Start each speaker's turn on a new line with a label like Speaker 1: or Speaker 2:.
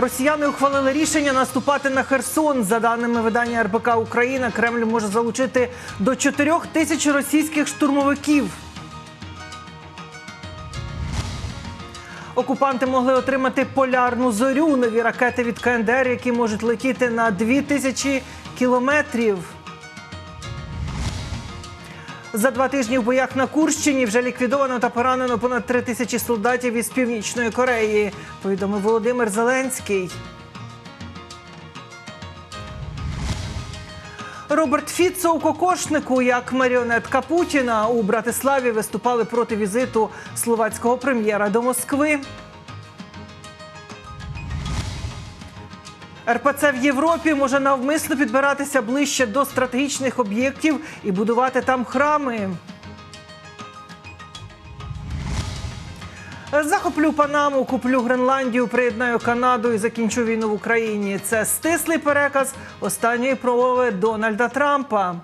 Speaker 1: Росіяни ухвалили рішення наступати на Херсон. За даними видання РБК Україна, Кремль може залучити до 4 тисяч російських штурмовиків. Окупанти могли отримати полярну зорю, нові ракети від КНДР, які можуть летіти на 2000 кілометрів. За два тижні в боях на Курщині вже ліквідовано та поранено понад три тисячі солдатів із північної Кореї. Повідомив Володимир Зеленський. Роберт Фіцо у кокошнику як маріонетка Путіна у Братиславі виступали проти візиту словацького прем'єра до Москви. РПЦ в Європі може навмисно підбиратися ближче до стратегічних об'єктів і будувати там храми. Захоплю Панаму, куплю Гренландію, приєднаю Канаду і закінчу війну в Україні. Це стислий переказ останньої промови Дональда Трампа.